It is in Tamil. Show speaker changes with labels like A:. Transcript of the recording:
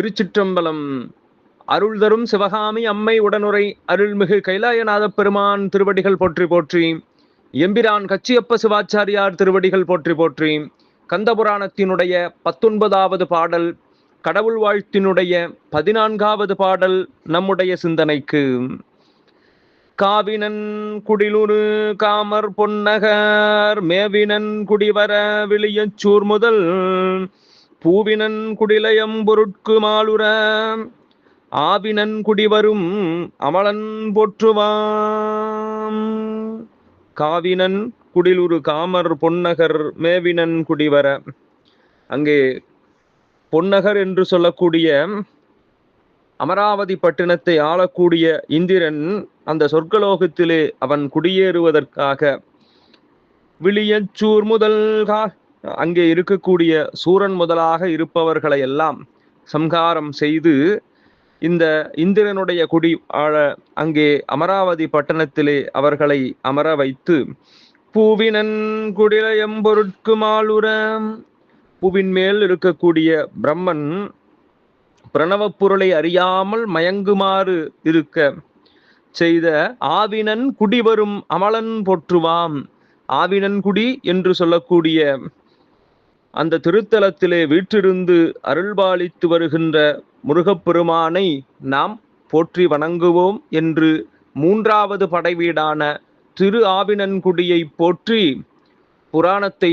A: திருச்சிற்றம்பலம். அருள் தரும் சிவகாமி அம்மை உடனுரை அருள்மிகு கைலாயநாத பெருமான் திருவடிகள் போற்றி போற்றி. எம்பிரான் கச்சியப்ப சிவாச்சாரியார் திருவடிகள் போற்றி போற்றி. கந்தபுராணத்தினுடைய பத்தொன்பதாவது பாடல் கடவுள் வாழ்த்தினுடைய பதினான்காவது பாடல் நம்முடைய சிந்தனைக்கு. காவினன் குடிலுரு காமர் பொன்னகர் மேவினன் குடிவர விளியச்சூர் முதல் பூவினன் குடிலயம் பொருட்கு மாலுர ஆவினன் குடிவரும் அமலன் போற்றுவாம். காவினன் குடிலுரு காமர் பொன்னகர் மேவினன் குடிவர. அங்கே பொன்னகர் என்று சொல்லக்கூடிய அமராவதி பட்டினத்தை ஆளக்கூடிய இந்திரன் அந்த சொர்க்கலோகத்திலே அவன் குடியேறுவதற்காக விழியச்சூர் முதல் கா அங்கே இருக்கக்கூடிய சூரன் முதலாக இருப்பவர்களை எல்லாம் சம்ஹாரம் செய்து இந்த இந்திரனுடைய குடி ஆழ அங்கே அமராவதி பட்டணத்திலே அவர்களை அமர வைத்து பூவினன் குடிலயம் பொருட்கு பூவின் மேல் இருக்கக்கூடிய பிரம்மன் பிரணவப் பொருளை அறியாமல் மயங்குமாறு இருக்க செய்த ஆவினன் குடி வரும் அமலன் போற்றுவாம். ஆவினன் குடி என்று சொல்லக்கூடிய அந்த திருத்தலத்திலே வீற்றிருந்து அருள்பாலித்து வருகின்ற முருகப்பெருமானை நாம் போற்றி வணங்குவோம் என்று மூன்றாவது படைவீடான திரு ஆவினன்குடியை போற்றி புராணத்தை